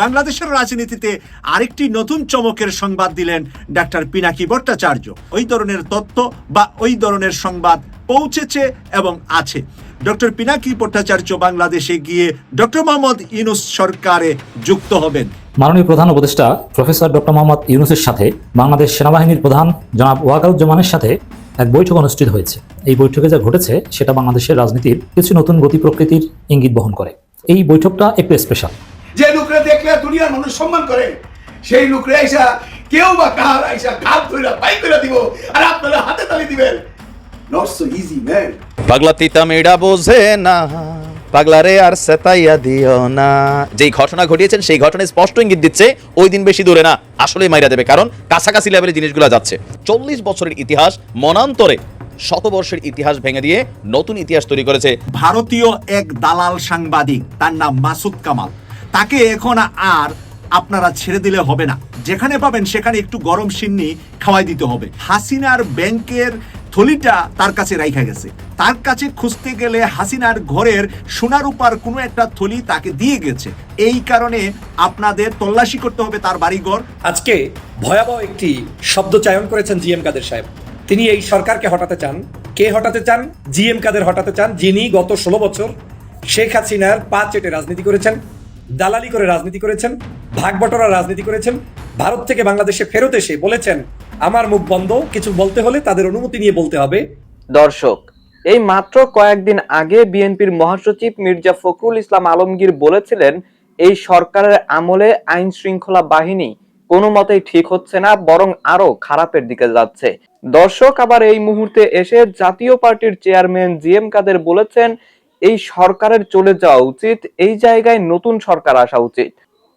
বাংলাদেশের রাজনীতিতে আরেকটি নতুন চমকের সংবাদ দিলেন ডাক্তার পিনাকি ভট্টাচার্য। ওই ধরনের তথ্য বা ওই ধরনের সংবাদ পৌঁছেছে এবং আছে। ডক্টর পিনাকি ভট্টাচার্য বাংলাদেশে গিয়ে ডক্টর মোহাম্মদ ইউনুস সরকারে যুক্ত হবেন। মাননীয় প্রধান উপদেষ্টা প্রফেসর ডক্টর মোহাম্মদ ইউনুসের সাথে বাংলাদেশ সেনাবাহিনীর প্রধান জনাব ওয়াকারুজ্জামানের সাথে এক বৈঠক অনুষ্ঠিত হয়েছে। এই বৈঠকে যা ঘটেছে সেটা বাংলাদেশের রাজনীতির কিছু নতুন গতি প্রকৃতির ইঙ্গিত বহন করে। এই বৈঠকটা একটু স্পেশাল যে লোকরা দেখলে দুনিয়ার মানুষ সম্মান করে সেই লোকরা আইসা কেউ বা কার আইসা ঘাত ধরে পাই করে দিব আর আপনারা হাতে তালি দিবেন। নট সো ইজি ম্যান পাগলা তিতা মেয়েরা বোঝে না পাগলারে আর সেতাইয়া দিও না। যেই ঘটনা ঘটিয়েছেন সেই ঘটনায় স্পষ্ট ইঙ্গিত দিচ্ছে ওই দিন বেশি দূরে না আসলে মাইরা দেবে কারণ কাছাকাছি লেভেলে জিনিসগুলো যাচ্ছে। চল্লিশ বছরের ইতিহাস মনান্তরে শতবর্ষের ইতিহাস ভেঙে দিয়ে নতুন ইতিহাস তৈরি করেছে। ভারতীয় এক দালাল সাংবাদিক তার নাম মাসুদ কামাল। তাকে এখন আর আপনারা ছেড়ে দিলে হবে না। যেখানে পাবেন সেখানে একটু গরম সিন্নি খাওয়াই দিতে হবে। হাসিনার ব্যাংকের থলিটা তার কাছে রাইখা গেছে। তার কাছে খুঁজতে গেলে হাসিনার ঘরের সোনার উপার কোনো একটা থলি তাকে দিয়ে গেছে। এই কারণে আপনাদের তল্লাশি করতে হবে তার বাড়িঘর। আজকে ভয়াবহ একটি শব্দ চয়ন করেছেন জিএম কাদের সাহেব। তিনি এই সরকারকে হটাতে চান। কে হটাতে চান? জিএম কাদের হটাতে চান, যিনি গত ষোলো বছর শেখ হাসিনার পা চেটে রাজনীতি করেছেন। দালালি করে রাজনীতি করেছেন, ভাগ বটরা রাজনীতি করেছেন, ভারত থেকে বাংলাদেশে ফেরত এসে বলেছেন, আমার মুখ বন্ধ, কিছু বলতে হলে তাদের অনুমতি নিয়ে বলতে হবে। দর্শক, এই মাত্র কয়েকদিন আগে বিএনপির মহাসচিব মির্জা ফখরুল ইসলাম আলমগীর বলেছিলেন, এই সরকারের আমলে আইন শৃঙ্খলা বাহিনী কোনো মতেই ঠিক হচ্ছে না, বরং আরও খারাপের দিকে যাচ্ছে। দর্শক, আবার এই মুহূর্তে এসে জাতীয় পার্টির চেয়ারম্যান জি এম কাদের বলেছেন এই সরকারের চলে যাওয়া উচিত, এই জায়গায় নতুন সরকার আসা উচিত।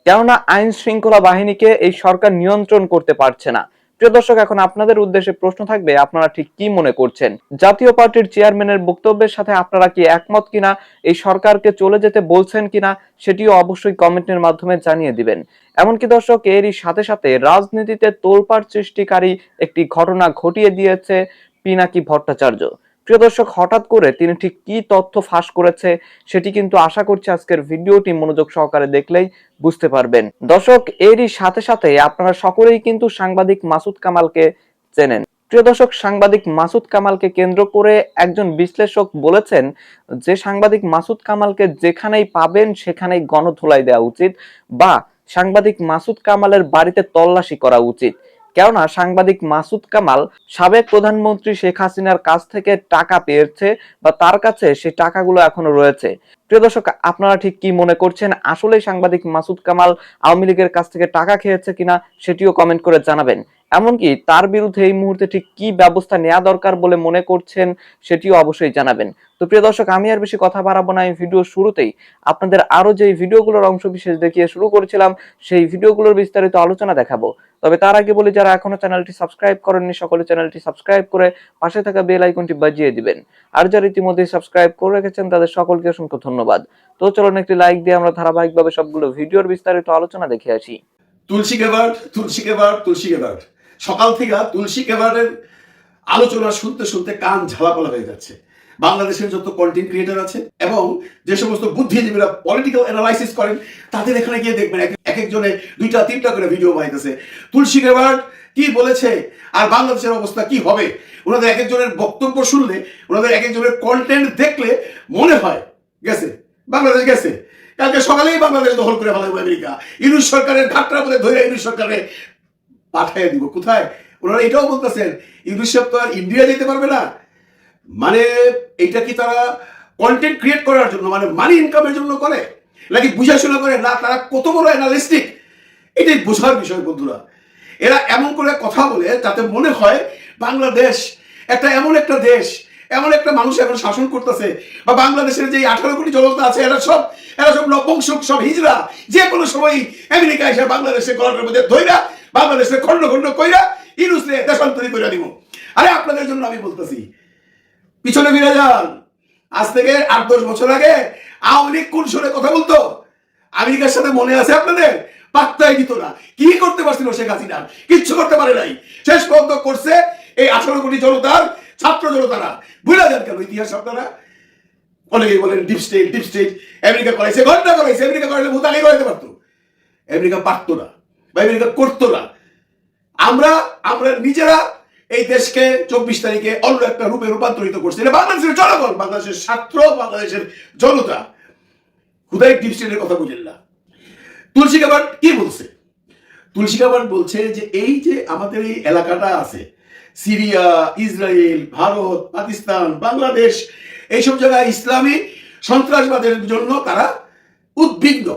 কেননা আইন শৃঙ্খলা বাহিনীকে এই সরকার নিয়ন্ত্রণ করতে পারছে না। প্রিয় দর্শক, এখন আপনাদের উদ্দেশ্যে প্রশ্ন থাকবে, আপনারা ঠিক কি মনে করছেন? জাতীয় পার্টির চেয়ারম্যানের বক্তব্যের সাথে আপনারা কি একমত কিনা? এই সরকারকে চলে যেতে বলছেন কিনা? সেটিও অবশ্যই কমেন্টের মাধ্যমে জানিয়ে দিবেন। এমনকি দর্শক, এরই সাথে সাথে রাজনীতিতে তোলপাড় সৃষ্টিকারী একটি ঘটনা ঘটিয়ে দিয়েছে পিনাকি ভট্টাচার্য। প্রিয় দর্শক, হঠাৎ করে তিনি ঠিক কি তথ্য ফাঁস করেছে সেটি কিন্তু আশা করছি আজকের ভিডিওটি মনোযোগ সহকারে দেখলেই বুঝতে পারবেন। দর্শক, এরই সাথে সাথে আপনারা সকলেই কিন্তু সাংবাদিক মাসুদ কামালকে চেনেন। প্রিয় দর্শক, সাংবাদিক মাসুদ কামালকে কেন্দ্র করে একজন বিশ্লেষক বলেছেন যে সাংবাদিক মাসুদ কামালকে যেখানেই পাবেন সেখানেই গণধোলাই দেওয়া উচিত বা সাংবাদিক মাসুদ কামালের বাড়িতে তল্লাশি করা উচিত। কেননা সাংবাদিক মাসুদ কামাল সাবেক প্রধানমন্ত্রী শেখ হাসিনার কাছ থেকে টাকা পেয়েছে বা তার কাছে সেই টাকাগুলো এখনও রয়েছে। প্রিয় দর্শক, আপনারা ঠিক কি মনে করছেন? আসলে সাংবাদিক মাসুদ কামাল আওয়ামী লীগের কাছ থেকে টাকা খেয়েছে কিনা সেটিও কমেন্ট করে জানাবেন। এমনকি তার বিরুদ্ধে এই মুহূর্তে ঠিক কি ব্যবস্থা নেওয়া দরকার বলে মনে করছেন সেটিও অবশ্যই জানাবেন। তো প্রিয় দর্শক, আমি আর বেশি কথা বাড়াবো না। এই ভিডিও শুরুতেই আপনাদের আরও যে ভিডিওগুলোর অংশ বিশেষ দেখিয়ে শুরু করেছিলাম, সেই ভিডিওগুলোর বিস্তারিত আলোচনা দেখাবো। তবে তার আগে বলি, যারা এখনও চ্যানেলটি সাবস্ক্রাইব করেননি, সকলে চ্যানেলটি সাবস্ক্রাইব করে পাশে থাকা বেল আইকনটি বাজিয়ে দিবেন। আর যারা ইতিমধ্যে সাবস্ক্রাইব করে রেখেছেন, তাদের সকলকে অসংখ্য ধন্যবাদ। তো চলুন একটি লাইক দিয়ে আমরা ধারাবাহিকভাবে সবগুলো ভিডিওর বিস্তারিত আলোচনা দেখে আসি। তুলসী কেবার তুলসী কেবার তুলসী কেবার সকাল থেকে তুলসী কেবারের আলোচনা শুনতে শুনতে কান ঝালাপালা হয়ে যাচ্ছে। বাংলাদেশের যত কন্টেন্ট ক্রিয়েটার আছে এবং যে সমস্ত বুদ্ধিজীবীরা পলিটিক্যাল অ্যানালাইসিস করেন, তাদের এখানে গিয়ে দেখবেন এক এক একজনে দুইটা, তিনটা করে ভিডিও বানাইতেছে। তুলসী কেবার কি বলেছে আর বাংলাদেশের অবস্থা কি হবে? ওনাদের এক একজনের বক্তব্য শুনলে, ওনাদের এক একজনের কন্টেন্ট দেখলে মনে হয়, গেছে? বাংলাদেশ গেছে। কালকে সকালেই বাংলাদেশ দখল করে ফেলাবো আমেরিকা। ইউনুস সরকারের ঘাটটা মধ্যে ধরে ইউনুস সরকারে পাঠিয়ে দিব। কোথায়? ওনারা এটাও বলতেছেন ইউনুস সাহেব তো আর ইন্ডিয়া যেতে পারবে না। মানে এটা কি তারা কন্টেন্ট ক্রিয়েট করার জন্য মানে মানি ইনকামের জন্য করে? নাকি বুঝাশোনা করে, না, তারা কত বড় অ্যানালিস্টিক এটাই বোঝার বিষয়, বন্ধুরা। এরা এমন করে কথা বলে তাতে মনে হয় বাংলাদেশ একটা এমন একটা দেশ, এমন একটা মানুষ এখন শাসন করতেছে, বা বাংলাদেশের যে আঠারো কোটি জনতা আছে, এরা সব এরা সব নপুংসক, সব হিজরা যে কোনো সময় আমেরিকা এসে বাংলাদেশের গলার মধ্যে ধইরা বাংলাদেশের খন্ড খন্ড কইরা ইনুসরে দেশান্তরী করে দিব আরে আপনাদের জন্য আমি বলতেছি, পিছনে ফিরে যান। আজ থেকে আট দশ বছর আগে আওয়ামী লীগ কোন সুরে কথা বলতো? আমেরিকার সাথে মনে আছে আপনাদের? পাত্তাই দিত না। কি করতে পারছিল শেখ হাসিনা? কিচ্ছু করতে পারে নাই। শেষ পর্যন্ত করছে এই আঠারো কোটি জনতার, ছাত্র জনতারা। ভুলে যান কেন ইতিহাস আপনারা? অনেকেই বলেন deep state deep state America করাইছে, ঘণ্টা করাইছে। আমেরিকা করাইলে ভূতালি করাইতে পারতো। আমেরিকা পারতো না। বা আমেরিকা করতো না। আমরা আমরা নিজেরা এই দেশকে চব্বিশ তারিখে অন্য একটা রূপে রূপান্তরিত করছি। এটা বাংলাদেশের জনগণ, বাংলাদেশের ছাত্র, বাংলাদেশের জনতা। খুদাই ডিপ স্টেটের কথা বুঝেন না। তুলসী কাবার কি বলছে? তুলসী কাবার বলছে যে এই যে আমাদের এই এলাকাটা আছে, সিরিয়া, ইসরায়েল, ভারত, পাকিস্তান, বাংলাদেশ, এইসব জায়গায় ইসলামী সন্ত্রাসবাদের জন্য তারা উদ্বিগ্ন।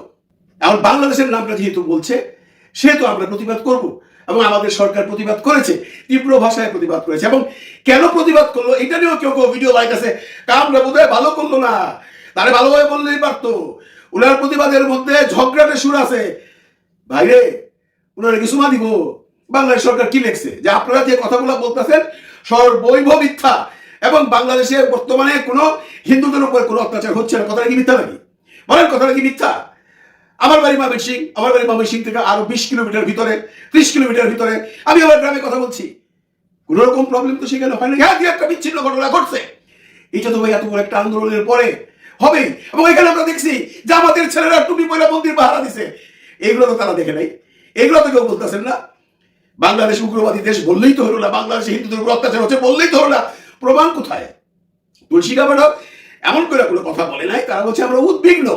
এখন বাংলাদেশের নামটা যেহেতু বলছে সেহেতু আমরা প্রতিবাদ করব। এবং আমাদের সরকার প্রতিবাদ করেছে, তীব্র ভাষায় প্রতিবাদ করেছে। এবং কেন প্রতিবাদ করল এটা নিয়েও কেউ কেউ ভিডিও লাইক আছে কামরা বোধহয় ভালো করল না। তারা ভালোভাবে বললেই পারতো। ওনার প্রতিবাদের মধ্যে ঝগড়াটে সুর আছে। ভাইরে ওনারা কিছু মা দিব? বাংলাদেশ সরকার কি লেখছে? যে আপনারা যে কথাগুলো বলতেছেন সর্বৈভ মিথ্যা। এবং বাংলাদেশে বর্তমানে কোনো হিন্দুদের উপর কোনো অত্যাচার হচ্ছে না। কথাটা কি মিথ্যা নাকি? বলেন, কথাটা কি মিথ্যা? আমার বাড়ি মামের সিং আমার বাড়ি মামের সিং থেকে আরও বিশ কিলোমিটার ভিতরে, ত্রিশ কিলোমিটার ভিতরে। আমি আমার গ্রামে কথা বলছি। কোনো রকম প্রবলেম তো সেখানে হয় না। হ্যাঁ একটা বিচ্ছিন্ন ঘটনা ঘটছে। এটা তো ভাই এত বড় একটা আন্দোলনের পরে হবে। এবং এখানে আমরা দেখছি যে আমাদের ছেলেরা টুপি পয়লা মন্দির পাহারা দিছে। এগুলো তো তারা দেখে নাই। এগুলো তো কেউ বলতেছেন না। বাংলাদেশ উগ্রবাদী দেশ বললেই তো হলো না। বাংলাদেশে হিন্দুদের উপর অত্যাচার হচ্ছে বললেই তো হলো না। প্রমাণ কোথায়? তুলসী কাবাডক এমন করে কোনো কথা বলে নাই। তারা বলছে আমরা উদ্বিগ্ন।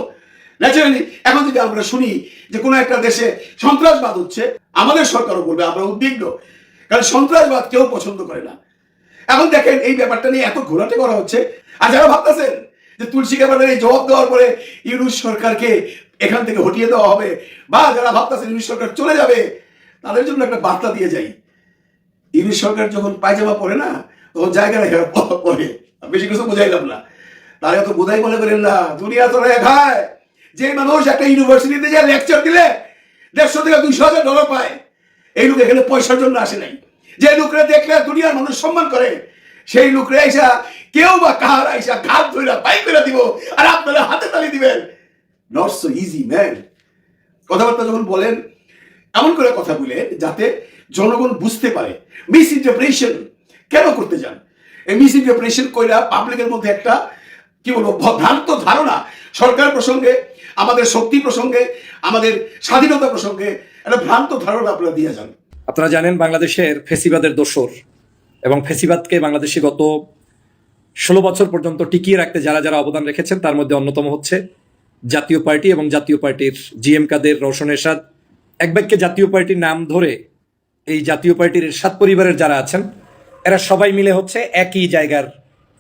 ন্যাচারালি এখন যদি আমরা শুনি যে কোনো একটা দেশে সন্ত্রাসবাদ হচ্ছে, আমাদের সরকারও বলবে, আমরা উদ্বিগ্ন। কারণ সন্ত্রাসবাদ কেউ পছন্দ করে না। এখন দেখেন, এই ব্যাপারটা নিয়ে এত ঘোরাটে করা হচ্ছে। আর যারা ভাবতেছেন যে তুলসী কাবাডের এই জবাব দেওয়ার পরে ইউনুস সরকারকে এখান থেকে হটিয়ে দেওয়া হবে, বা যারা ভাবতেছেন ইউনুস সরকার চলে যাবে, তাদের জন্য একটা বার্তা দিয়ে যাই। ইংলিশ সরকার যখন পায়জামা পরে না, তখন জায়গায় পরে বেশি কিছু বুঝাইলাম না। তারা তো বোধাই মনে করেন না, দুনিয়া তো হয় যে মানুষ একটা ইউনিভার্সিটিতে যে লেকচার দিলে দেড়শো থেকে দুইশো হাজার ডলার পায়, এই লোক এখানে পয়সার জন্য আসে নাই। যে লোকরা দেখলে দুনিয়ার মানুষ সম্মান করে, সেই লোকরা আইসা কেউ বা কাহার আইসা ঘাত ধরে পাই করে দিব আর আপনারা হাতে তালি দিবেন। নট সো ইজি ম্যান কথাবার্তা যখন বলেন, এমন করে কথা বলে যাতে জনগণ বুঝতে পারে মিস ইন্টারপ্রিটেশন কেন করতে যান। এই মিস ইন্টারপ্রিটেশন কইরা পাবলিকের মধ্যে একটা, কি বলব, ভ্রান্ত ধারণা সরকার প্রসঙ্গে আমাদের শক্তি প্রসঙ্গে, আমাদের স্বাধীনতা প্রসঙ্গে একটা ভ্রান্ত ধারণা আপনারা দিয়ে যান। আপনারা জানেন বাংলাদেশের ফেসিবাদের দোসর এবং ফেসিবাদকে বাংলাদেশে গত ষোলো বছর পর্যন্ত টিকিয়ে রাখতে যারা যারা অবদান রেখেছেন, তার মধ্যে অন্যতম হচ্ছে জাতীয় পার্টি এবং জাতীয় পার্টির জিএম কাদের, রওশন এরশাদ। এক ব্যাগকে জাতীয় পার্টির নাম ধরে এই জাতীয় পার্টির এরশাদ পরিবারের যারা আছেন, এরা সবাই মিলে হচ্ছে একই জায়গার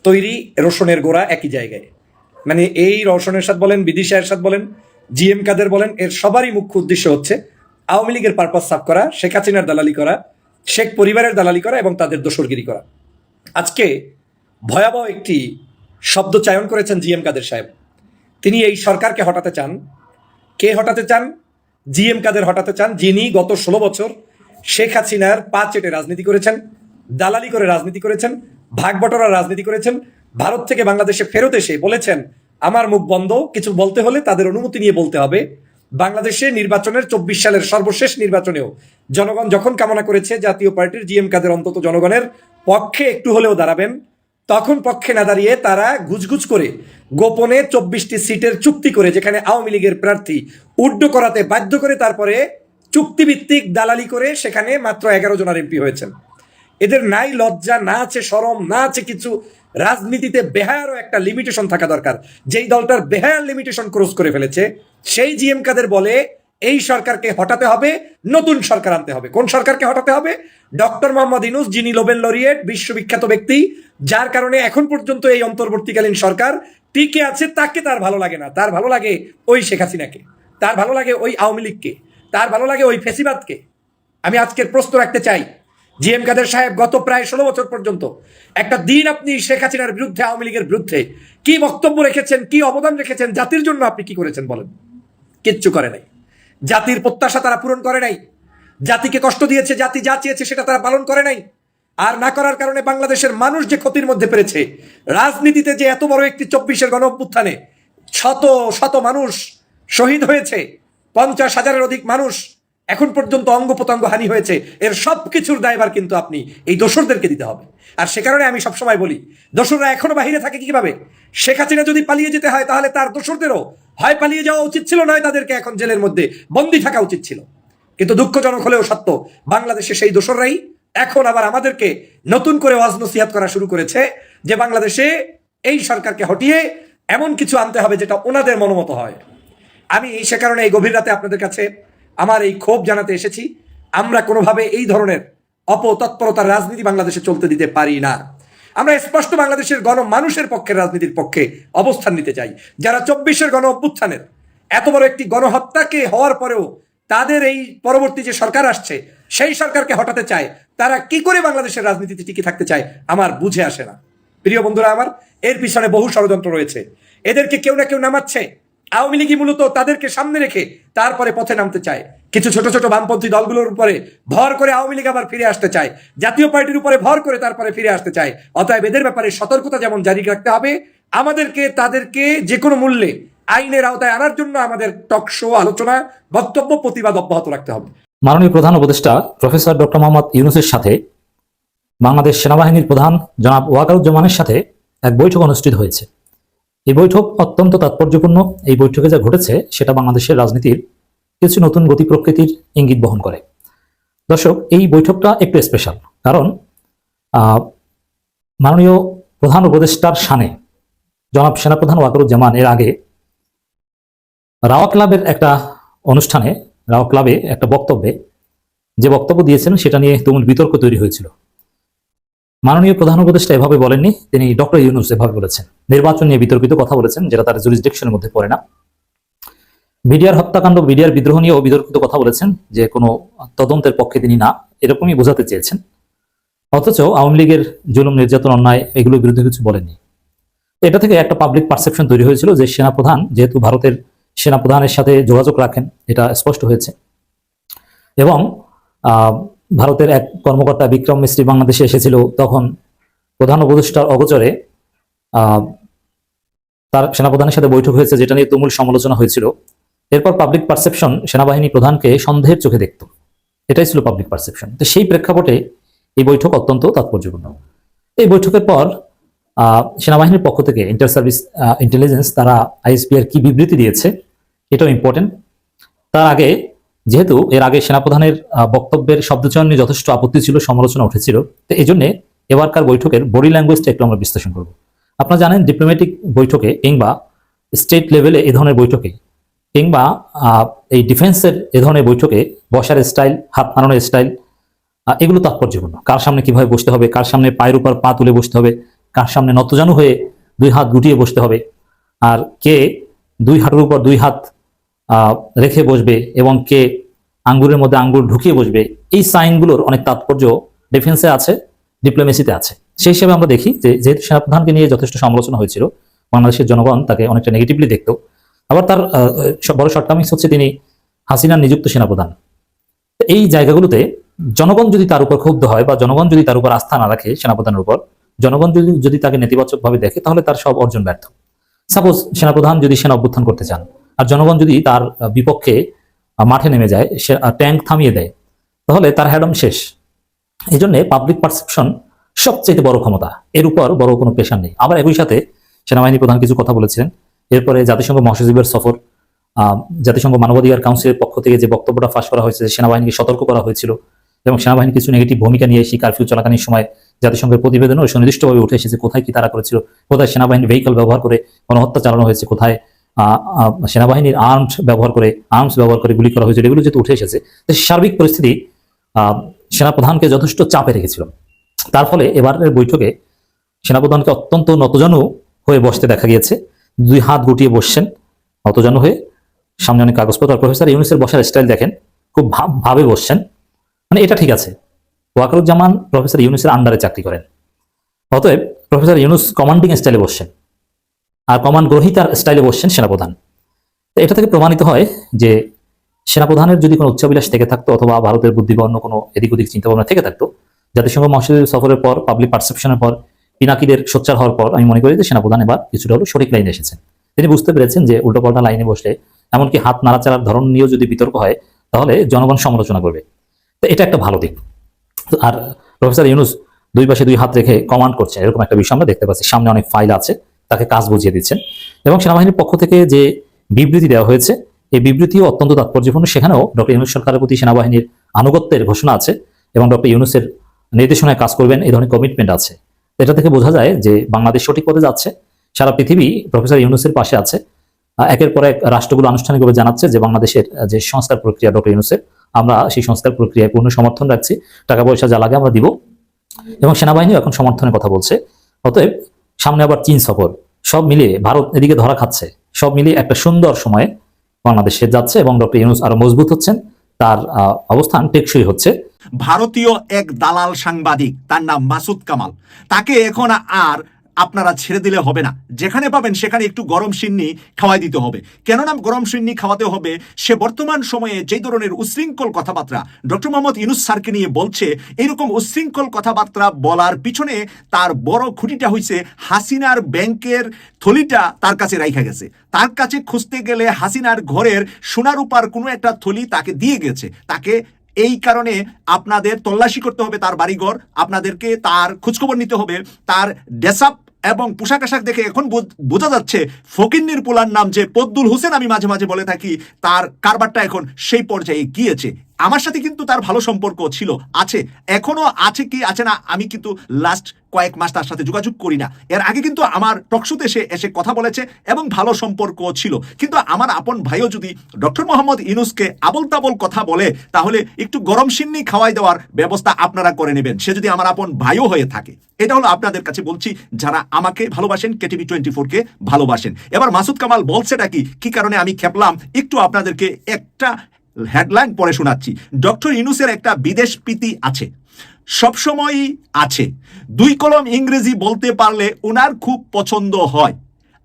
তৈরি রোশনের গোড়া একই জায়গায়। মানে এই রওশন এরশাদ বলেন, বিদিশা এরশাদ বলেন, জিএম কাদের বলেন, এর সবারই মুখ্য উদ্দেশ্য হচ্ছে আওয়ামী লীগের পারপাস সাফ করা, শেখ হাসিনার দালালি করা, শেখ পরিবারের দালালি করা এবং তাদের দোসরগিরি করা। আজকে ভয়াবহ একটি শব্দ চায়ন করেছেন জিএম কাদের সাহেব। তিনি এই সরকারকে হটাতে চান। কে হটাতে চান? জিএম কাদের হটাতে চান, যিনি গত ষোলো বছর শেখ হাসিনার পা চেটে রাজনীতি করেছেন, দালালি করে রাজনীতি করেছেন, ভাগ বটরার রাজনীতি করেছেন ভারত থেকে বাংলাদেশে ফেরত এসে বলেছেন, আমার মুখ বন্ধ, কিছু বলতে হলে তাদের অনুমতি নিয়ে বলতে হবে। বাংলাদেশে নির্বাচনের চব্বিশ সালের সর্বশেষ নির্বাচনেও জনগণ যখন কামনা করেছে জাতীয় পার্টির জিএম কাদের অন্তত জনগণের পক্ষে একটু হলেও দাঁড়াবেন, তখন পক্ষে না দাঁড়িয়ে তারা গুজগুজ করে গোপনে চব্বিশটি সিটের চুক্তি করে, যেখানে আওয়ামী লীগের প্রার্থী উড্ড করাতে বাধ্য করে তারপরে চুক্তিভিত্তিক দালালি করে সেখানে মাত্র এগারো জনের এমপি হয়েছেন। এদের নাই লজ্জা, না আছে সরম না আছে কিছু রাজনীতিতে বেহায়ারও একটা লিমিটেশন থাকা দরকার। যেই দলটার বেহায়ার লিমিটেশন ক্রস করে ফেলেছে, সেই জিএম কাদের বলে, এই সরকারকে হটাতে হবে, নতুন সরকার আনতে হবে। কোন সরকারকে হটাতে হবে? ডক্টর মোহাম্মদ ইনুস, যিনি লোবেল লরিয়েট বিশ্ববিখ্যাত ব্যক্তি, যার কারণে এখন পর্যন্ত এই অন্তর্বর্তীকালীন সরকার টিকে আছে, তাকে তার ভালো লাগে না। তার ভালো লাগে ওই শেখ হাসিনাকে। তার ভালো লাগে ওই আওয়ামী লীগকে। তার ভালো লাগে ওই ফেসিবাদকে। আমি আজকের প্রশ্ন রাখতে চাই জিএম কাদের সাহেব গত প্রায় ষোলো বছর পর্যন্ত একটা দিন আপনি শেখ হাসিনার বিরুদ্ধে, আওয়ামী লীগের বিরুদ্ধে কি বক্তব্য রেখেছেন, কি অবদান রেখেছেন, জাতির জন্য আপনি কি করেছেন বলেন? কিচ্ছু করে নাই। জাতির প্রত্যাশা তারা পূরণ করে নাই। জাতিকে কষ্ট দিয়েছে, জাতি যা চেয়েছে সেটা তারা পালন করে নাই। আর না করার কারণে বাংলাদেশের মানুষ যে ক্ষতির মধ্যে পেরেছে, রাজনীতিতে যে এত বড় একটি চব্বিশের গণ শত শত মানুষ শহীদ হয়েছে, পঞ্চাশ হাজারের অধিক মানুষ এখন পর্যন্ত অঙ্গ প্রত্যঙ্গ হানি হয়েছে। এর সব কিছুর দায়ভার কিন্তু আপনি এই দোসরদেরকে দিতে হবে। আর সে কারণে আমি সবসময় বলি, দোসররা এখনও বাহিরে থাকে কীভাবে? শেখ হাসিনা যদি পালিয়ে যেতে হয়, তাহলে তার দোসরদেরও হয় পালিয়ে যাওয়া উচিত ছিল, নয় তাদেরকে এখন জেলের মধ্যে বন্দি থাকা উচিত ছিল। কিন্তু দুঃখজনক হলেও সত্য, বাংলাদেশে সেই দোসররাই এখন আবার আমাদেরকে নতুন করে ওয়াজ নসিহাত করা শুরু করেছে যে বাংলাদেশে এই সরকারকে হটিয়ে এমন কিছু আনতে হবে যেটা ওনাদের মনোমত হয়। আমি সে কারণে এই গভীর রাতে আপনাদের কাছে আমার এই ক্ষোভ জানাতে এসেছি, আমরা কোনোভাবে এই ধরনের অপতৎপরতার রাজনীতি বাংলাদেশে চলতে দিতে পারি না। আমরা স্পষ্ট বাংলাদেশের গণ মানুষের পক্ষে রাজনীতির পক্ষে অবস্থান নিতে চাই। যারা চব্বিশের গণ অভ্যুত্থানের এত বড় একটি গণহত্যাকে হওয়ার পরেও তাদের এই পরবর্তী যে সরকার আসছে, সেই সরকারকে হটাতে চায়, তারা কি করে বাংলাদেশের রাজনীতিতে টিকে থাকতে চায়, আমার বুঝে আসে না। প্রিয় বন্ধুরা আমার, এর পিছনে বহু ষড়যন্ত্র রয়েছে। এদেরকে কেউ না কেউ নামাচ্ছে। আওয়ামী লীগই মূলত তাদেরকে সামনে রেখে তারপরে পথে নামতে চায়। কিছু ছোট ছোট বামপন্থী দলগুলোর উপরে ভর করে আওয়ামী লীগ আবার ফিরে আসতে চায়। জাতীয় পার্টির উপরে ভর করে তারপরে ফিরে আসতে চায়। অতএব এদের ব্যাপারে সতর্কতা যেমন জারি রাখতে হবে, আমাদেরকে, তাদেরকে যে কোনো মূল্যে আইনের আওতায় আনার জন্য আমাদের টক শো, আলোচনা, বক্তব্য, প্রতিবাদ অব্যাহত রাখতে হবে। মাননীয় প্রধান উপদেষ্টা প্রফেসর ডক্টর মোহাম্মদ ইউনুসের সাথে বাংলাদেশ সেনাবাহিনীর প্রধান জনাব ওয়াকারুজ্জামানের সাথে এক বৈঠক অনুষ্ঠিত হয়েছে। এই বৈঠক অত্যন্ত তাৎপর্যপূর্ণ। এই বৈঠকে যা ঘটেছে, সেটা বাংলাদেশের রাজনীতির কিছু নতুন গতি প্রকৃতির ইঙ্গিত বহন করে। দর্শক, এই বৈঠকটা একটু স্পেশাল কারণ মাননীয় প্রধান উপদেষ্টার সানে জনাব সেনাপ্রধান ওয়াকারুজ্জামান এর আগে রাওয়া ক্লাবের একটা অনুষ্ঠানে, রাওয়া ক্লাবে একটা বক্তব্যে যে বক্তব্য দিয়েছেন, সেটা নিয়ে তুমুল বিতর্ক তৈরি হয়েছিল। মাননীয় প্রধান উপদেষ্টা এভাবে বলেননি, তিনি ডক্টর ইউনুস এভাবে বলেছেন। নির্বাচন নিয়ে বিতর্কিত কথা বলেছেন, যেটা তার জুরিসডিকশনের মধ্যে পড়ে না। বিডিআর হত্যাকাণ্ড, বিডিআর বিদ্রোহ নিয়েও বিতর্কিত কথা বলেছেন, যে কোনো তদন্তের পক্ষে তিনি না, এরকমই বোঝাতে চেয়েছেন। অথচ আওয়ামী লীগের জুলুম, নির্যাতন, অন্যায়, এগুলোর বিরুদ্ধে কিছু বলেননি। এটা থেকে একটা পাবলিক পারসেপশন তৈরি হয়েছিল যে সেনাপ্রধান, যেহেতু ভারতের সেনাপ্রধানের সাথে যোগাযোগ রাখেন, এটা স্পষ্ট হয়েছে। এবং ভারতের এক কর্মকর্তা বিক্রম মিস্ত্রি বাংলাদেশে এসেছিল তখন প্রধান উপদেষ্টার অগোচরে তার সেনাপ্রধানের সাথে বৈঠক হয়েছে, যেটা নিয়ে তুমুল সমালোচনা হয়েছিল। এরপর পাবলিক পারসেপশন সেনাবাহিনী প্রধানকে সন্দেহের চোখে দেখত। এটাই ছিল পাবলিক পারসেপশন তো সেই প্রেক্ষাপটে এই বৈঠক অত্যন্ত তাৎপর্যপূর্ণ। এই বৈঠকের পর সেনাবাহিনীর পক্ষ থেকে ইন্টার সার্ভিস ইন্টেলিজেন্স তারা আইএসপিআর কি বিবৃতি দিয়েছে, এটাও ইম্পর্টেন্ট তার আগে যেহেতু এর আগে সেনাপ্রধানের বক্তব্যের শব্দচয়ন নিয়ে যথেষ্ট আপত্তি ছিল, সমালোচনা উঠেছিল, তো এই জন্যে এবারকার বৈঠকের বডি ল্যাঙ্গুয়েজটা একটু আমরা বিশ্লেষণ করব। আপনারা জানেন ডিপ্লোম্যাটিক বৈঠকে কিংবা স্টেট লেভেলে এ ধরনের বৈঠকে কিংবা এই ডিফেন্সের এ ধরনের বৈঠকে বসার স্টাইল হাত নাড়ানোর স্টাইল এগুলো তাৎপর্যপূর্ণ। কার সামনে কীভাবে বসতে হবে, কার সামনে পায়ের উপর পা তুলে বসতে হবে, কার সামনে নতজানু হয়ে দুই হাত গুটিয়ে বসতে হবে, আর কে দুই হাঁটুর উপর দুই হাত রেখে বসবে এবং কে আঙ্গুরের মধ্যে আঙ্গুর ঢুকিয়ে বসবে, এই সাইনগুলোর অনেক তাৎপর্য ডিফেন্সে আছে ডিপ্লোমেসিতে আছে। সেই হিসেবে আমরা দেখি যে যেহেতু সেনাপ্রধানকে নিয়ে যথেষ্ট সমালোচনা হয়েছিল, বাংলাদেশের জনগণ তাকে অনেকটা নেগেটিভলি দেখতো। আবার তার বড় শর্টকামিংস হচ্ছে তিনি হাসিনার নিযুক্ত সেনাপ্রধান। এই জায়গাগুলোতে জনগণ যদি তার উপর ক্ষুব্ধ হয় বা জনগণ যদি তার উপর আস্থা না রাখে সেনাপ্রধানের উপর, জনগণ যদি যদি তাকে নেতিবাচকভাবে দেখে, তাহলে তার সব অর্জন ব্যর্থ। সাপোজ সেনাপ্রধান যদি সেনা অভ্যুত্থান করতে চান আর জনগণ যদি তার বিপক্ষে মাঠে নেমে যায়, সে ট্যাঙ্ক থামিয়ে দেয়, তাহলে তার হ্যাডম শেষ। এই জন্য পাবলিক পারসেপশন সবচেয়ে বড় ক্ষমতা। এর উপর বড় কোনো প্রেশার নেই। আবার একই সাথে সেনাবাহিনী প্রধান কিছু কথা বলেছিলেন। এরপরে জাতিসংঘ মহাসচিবের সফর জাতিসংঘ মানবাধিকার কাউন্সিলের পক্ষ থেকে যে বক্তব্যটা ফাঁস করা হয়েছে সেনাবাহিনীকে সতর্ক করা হয়েছিল, এবং সেনাবাহিনী কিছু নেগেটিভ ভূমিকা নিয়ে সেই কারফিউ চলাকালীন সময় জাতিসংঘের প্রতিবেদনও সুনির্দিষ্টভাবে উঠে এসেছে কোথায় কি তারা করেছিল, কোথায় সেনাবাহিনী ভেহিকল ব্যবহার করে গণহত্যা চালানো হয়েছে, কোথায় সেনাবাহিনীর আর্মস ব্যবহার করে আর্মস ব্যবহার করে গুলি করা হয়েছিল, এগুলো যেহেতু উঠে এসেছে সার্বিক পরিস্থিতি সেনাপ্রধানকে যথেষ্ট চাপে রেখেছিল। তার ফলে এবারের বৈঠকে সেনাপ্রধানকে অত্যন্ত নতজানু হয়ে বসতে দেখা গিয়েছে। দুই হাত গুটিয়ে বসছেন নতজানু হয়ে। সামনে অনেক কাগজপত্র, প্রফেসর ইউনুসের বসার স্টাইল দেখেন, খুব ভাবে বসছেন। মানে এটা ঠিক আছে, ওয়াকারুজ্জামান প্রফেসর ইউনুসের আন্ডারে চাকরি করেন। অতএব প্রফেসর ইউনুস কমান্ডিং স্টাইলে বসছেন। আর কমান্ড গ্রহিতার স্টাইলে বসছেন সেনাপ্রধান। এটা থেকে প্রমাণিত হয় যে সেনাপ্রধানের যদি কোনো উচ্চাবিলাস থেকে থাকতো অথবা ভারতের বুদ্ধি বা অন্য কোনো এদিক ওদিক চিন্তাভাবনা থেকে থাকতো, জাতিসংঘ মহাসচিব সফরের পর পাবলিক পারসেপশনের পর, পিনাকিদের সোচ্চার হওয়ার পর, আমি মনে করি যে সেনাপ্রধান এবার কিছুটা হলো সঠিক লাইনে এসেছেন। তিনি বুঝতে পেরেছেন যে উল্টোপাল্টা লাইনে বসলে এমনকি হাত নাড়াচাড়ার ধরন নিয়েও যদি বিতর্ক হয়, তাহলে জনগণ সমালোচনা করবে। তো এটা একটা ভালো দিক। আর প্রফেসর ইউনুস দুই পাশে দুই হাত রেখে কমান্ড করছেন, এরকম একটা বিষয় আমরা দেখতে পাচ্ছি। সামনে অনেক ফাইল আছে। তাকে কাজ বুঝিয়ে দিচ্ছেন। এবং সেনাবাহিনীর পক্ষ থেকে যে বিবৃতি দেওয়া হয়েছে, এই বিবৃতিও অত্যন্ত তাৎপর্যপূর্ণ। সেখানেও ডক্টর ইউনুস সরকারের প্রতি সেনাবাহিনীর আনুগত্যের ঘোষণা আছে এবং ডক্টর ইউনুসের নির্দেশনায় কাজ করবেন, এই ধরনের কমিটমেন্ট আছে। এটা থেকে বোঝা যায় যে বাংলাদেশ সঠিক পথে যাচ্ছে। সারা পৃথিবী প্রফেসর ইউনুসের পাশে আছে। একের পর এক রাষ্ট্রগুলো আনুষ্ঠানিকভাবে জানাচ্ছে যে বাংলাদেশের যে সংস্কার প্রক্রিয়া ডক্টর ইউনুসের, আমরা সেই সংস্কার প্রক্রিয়ায় পূর্ণ সমর্থন রাখছি। টাকা পয়সা যা লাগে আমরা দিব। এবং সেনাবাহিনীও এখন সমর্থনের কথা বলছে। অতএব সামনে আবার চীন সফর। সব মিলিয়ে ভারত এদিকে ধরা খাচ্ছে। সব মিলিয়ে একটা সুন্দর সময়ে বাংলাদেশে যাচ্ছে এবং ডক্টর ইউনুস আরও মজবুত হচ্ছেন। তার অবস্থান টেকসই হচ্ছে। ভারতীয় এক দালাল সাংবাদিক, তার নাম মাসুদ কামাল। তাকে এখন আর আপনারা ছেড়ে দিলে হবে না। যেখানে পাবেন সেখানে একটু গরম সিন্নি খাওয়াই দিতে হবে। কেননা গরম সিন্নি খাওয়াতে হবে সে বর্তমান সময়ে যে ধরনের উশৃঙ্খল কথাবার্তা ডক্টর মোহাম্মদ ইনুস স্যারকে নিয়ে বলছে, এরকম উশৃঙ্খল কথাবার্তা বলার পিছনে তার বড় খুঁটিটা হয়েছে হাসিনার ব্যাংকের থলিটা তার কাছে রাইখা গেছে। তার কাছে খুঁজতে গেলে হাসিনার ঘরের সোনার উপার কোনো একটা থলি তাকে দিয়ে গেছে। তাকে এই কারণে আপনাদের তল্লাশি করতে হবে তার বাড়িঘর, আপনাদেরকে তার খোঁজখবর নিতে হবে, তার ডেসাপ এবং পোশাক আশাক দেখে এখন বোঝ- যাচ্ছে ফকিন্নির পোলার নাম যে পদ্দুল হোসেন আমি মাঝে মাঝে বলে থাকি, তার কারবারটা এখন সেই পর্যায়ে গিয়েছে। আমার সাথে কিন্তু তার ভালো সম্পর্ক ছিল, আছে, এখনও আছে কি, আছে না, আমি কিন্তু লাস্ট কয়েক মাস তার সাথে যোগাযোগ করি না। এর আগে কিন্তু আমার টকশুতে সে এসে কথা বলেছে এবং ভালো সম্পর্ক ছিল। কিন্তু আমার আপন ভাইও যদি ডক্টর মোহাম্মদ ইনুসকে আবল তাবল কথা বলে, তাহলে একটু গরম সিন্নি খাওয়াই দেওয়ার ব্যবস্থা আপনারা করে নেবেন। সে যদি আমার আপন ভাইও হয়ে থাকে। এটা হলো আপনাদের কাছে বলছি, যারা আমাকে ভালোবাসেন, কেটিভি টোয়েন্টি ফোরকে ভালোবাসেন। এবার মাসুদ কামাল বলছেটা কি? কি কারণে আমি খেপলাম? একটু আপনাদেরকে একটা হেডলাইন পরে শোনাচ্ছি। ডক্টর ইনুসের একটা বিদেশ প্রীতি আছে। সবসময়ই আছে। দুই কলম ইংরেজি বলতে পারলে ওনার খুব পছন্দ হয়।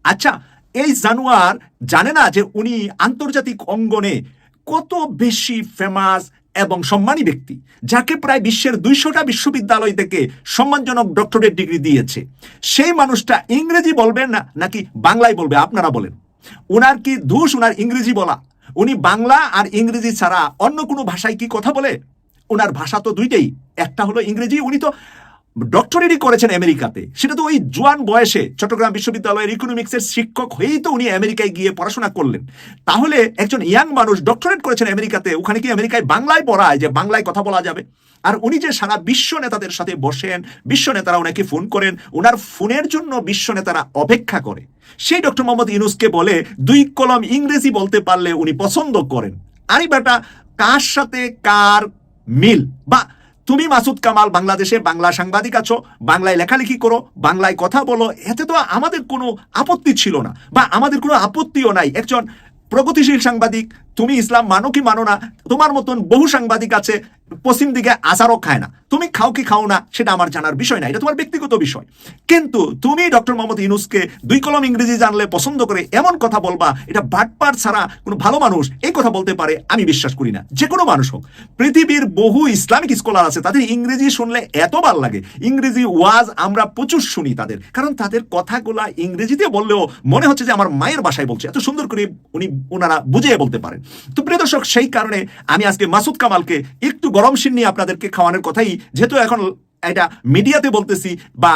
আচ্ছা এই জানুয়ার জানে না যে উনি আন্তর্জাতিক অঙ্গনে কত বেশি ফেমাস এবং সম্মানী ব্যক্তি, যাকে প্রায় বিশ্বের দুইশোটা বিশ্ববিদ্যালয় থেকে সম্মানজনক ডক্টরেট ডিগ্রি দিয়েছে। সেই মানুষটা ইংরেজি বলবেন না, নাকি বাংলায় বলবে, আপনারা বলেন। ওনার কি দোষ? ওনার ইংরেজি বলা উনি বাংলা আর ইংরেজি ছাড়া অন্য কোনো ভাষায় কি কথা বলে? ওনার ভাষা তো দুইটাই। একটা হলো ইংরেজি, উনি তো ডক্টরেটই করেছেন আমেরিকাতে। সেটা তো ওই জোয়ান বয়সে চট্টগ্রাম বিশ্ববিদ্যালয়ের ইকোনমিক্সের শিক্ষক হয়েই তো উনি আমেরিকায় গিয়ে পড়াশোনা করলেন। তাহলে একজন ইয়াং মানুষ ডক্টরেট করেছেন আমেরিকাতে, ওখানে কি আমেরিকায় বাংলায় পড়ায় যে বাংলায় কথা বলা যাবে? আর উনি যে সারা বিশ্ব নেতাদের সাথে বসেন, বিশ্ব নেতারা ওনাকে ফোন করেন ওনার ফোনের জন্য বিশ্ব নেতারা অপেক্ষা করে। সেই ডক্টর মোহাম্মদ ইউনুসকে বলে, দুই কলম ইংরেজি বলতে পারলে উনি পছন্দ করেন। আরে বেটা, কার সাথে কার মিল? বা তুমি মাসুদ কামাল বাংলাদেশে বাংলা সাংবাদিক আছো, বাংলায় লেখালেখি করো, বাংলায় কথা বলো, এতে তো আমাদের কোনো আপত্তি ছিল না, বা আমাদের কোনো আপত্তিও নাই। একজন প্রগতিশীল সাংবাদিক তুমি ইসলাম মানো কি মানো না, তোমার মতন বহু সাংবাদিক আছে, পশ্চিম দিকে আচারও খায় না। তুমি খাও কি খাও না, সেটা আমার জানার বিষয় না, এটা তোমার ব্যক্তিগত বিষয়। কিন্তু তুমি ডক্টর মোহাম্মদ ইউনুসকে দুই কলম ইংরেজি জানলে পছন্দ করে এমন কথা বলবা, এটা বাটপার ছাড়া কোনো ভালো মানুষ এই কথা বলতে পারে, আমি বিশ্বাস করি না। যে কোনো মানুষ হোক। পৃথিবীর বহু ইসলামিক স্কলার আছে, তাদের ইংরেজি শুনলে এত ভালো লাগে। ইংরেজি ওয়াজ আমরা প্রচুর শুনি তাদের, কারণ তাদের কথাগুলা ইংরেজিতে বললেও মনে হচ্ছে যে আমার মায়ের ভাষায় বলছে। এত সুন্দর করে উনি ওনারা বুঝিয়ে বলতে পারেন। তো প্রিয় দর্শক, সেই কারণে আমি আজকে মাসুদ কামালকে একটু গরম সিন্নি আপনাদেরকে খাওয়ানোর কথাই, যেহেতু এখন এটা মিডিয়াতে বলতেছি বা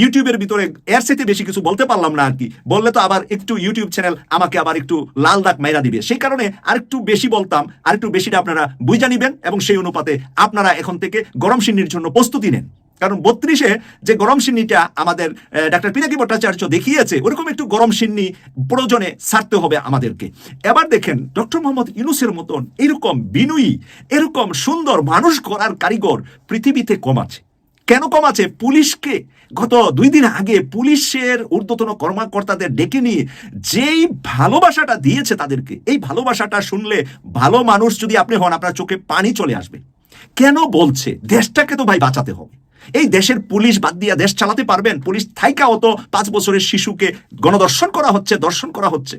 ইউটিউবের ভিতরে এর সাথে বেশি কিছু বলতে পারলাম না আর কি বললে তো আবার একটু ইউটিউব চ্যানেল আমাকে আবার একটু লাল দাগ মাইরা দিবে। সেই কারণে আরেকটু বেশি বলতাম আর একটু বেশিটা আপনারা বুঝা নিবেন এবং সেই অনুপাতে আপনারা এখন থেকে গরম সিন্নির জন্য প্রস্তুতি নেন। কারণ বত্রিশে যে গরম সিন্নিটা আমাদের ডাক্তার পিনাকি ভট্টাচার্য দেখিয়েছে, ওরকম একটু গরম সিন্নি প্রয়োজনে ছাড়তে হবে আমাদেরকে। এবার দেখেন, ডক্টর মোহাম্মদ ইউনুসের মতন এরকম বিনয়ী, এরকম সুন্দর মানুষ করার কারিগর পৃথিবীতে কম আছে। কেন কম আছে? পুলিশকে গত দুই দিন আগে পুলিশের ঊর্ধ্বতন কর্মকর্তাদের ডেকে নিয়ে যেই ভালোবাসাটা দিয়েছে তাদেরকে, এই ভালোবাসাটা শুনলে ভালো মানুষ যদি আপনি হন, আপনার চোখে পানি চলে আসবে। কেন বলছে? দেশটাকে তো ভাই বাঁচাতে হবে। এই দেশের পুলিশ বাদ দিয়া দেশ চালাতে পারবেন? পুলিশ থাইকা অত পাঁচ বছরের শিশুকে গণদর্শন করা হচ্ছে, দর্শন করা হচ্ছে।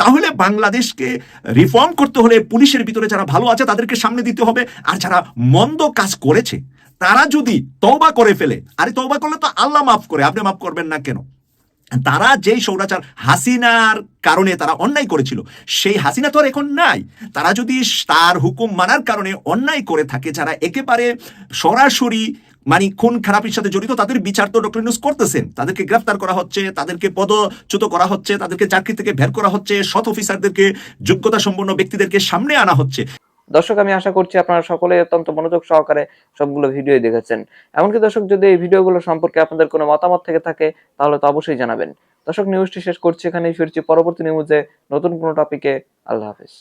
তাহলে বাংলাদেশকে রিফর্ম করতে হলে পুলিশের ভিতরে যারা ভালো আছে তাদেরকে সামনে দিতে হবে। আর যারা মন্দ কাজ করেছে, তারা যদি তওবা করে ফেলে, আরে তওবা করলে তো আল্লাহ মাফ করে, আপনি মাফ করবেন না কেন? তারা যেই সৌরাচার হাসিনার কারণে তারা অন্যায় করেছিল, সেই হাসিনা তো আর এখন নাই। তারা যদি তার হুকুম মানার কারণে অন্যায় করে থাকে, যারা একেবারে সরাসরি মানে খুন খারাপির সাথে জড়িত তাদের বিচার তো ডক্টর ইউনুস করতেছেন। তাদেরকে গ্রেফতার করা হচ্ছে, তাদেরকে পদচ্যুত করা হচ্ছে, তাদেরকে চাকরি থেকে বের করা হচ্ছে, সৎ অফিসারদেরকে যোগ্যতা সম্পন্ন ব্যক্তিদেরকে সামনে আনা হচ্ছে। দর্শক, আমি আশা করছি আপনারা সকলে অত্যন্ত মনোযোগ সহকারে সবগুলো ভিডিও দেখেছেন। এমনকি দর্শক, যদি এই ভিডিওগুলো সম্পর্কে আপনাদের কোনো মতামত থেকে থাকে, তাহলে তো অবশ্যই জানাবেন। দর্শক নিউজটি শেষ করছি এখানেই, ফিরছি পরবর্তী নিউজে নতুন কোনো টপিকে আল্লাহ হাফেজ।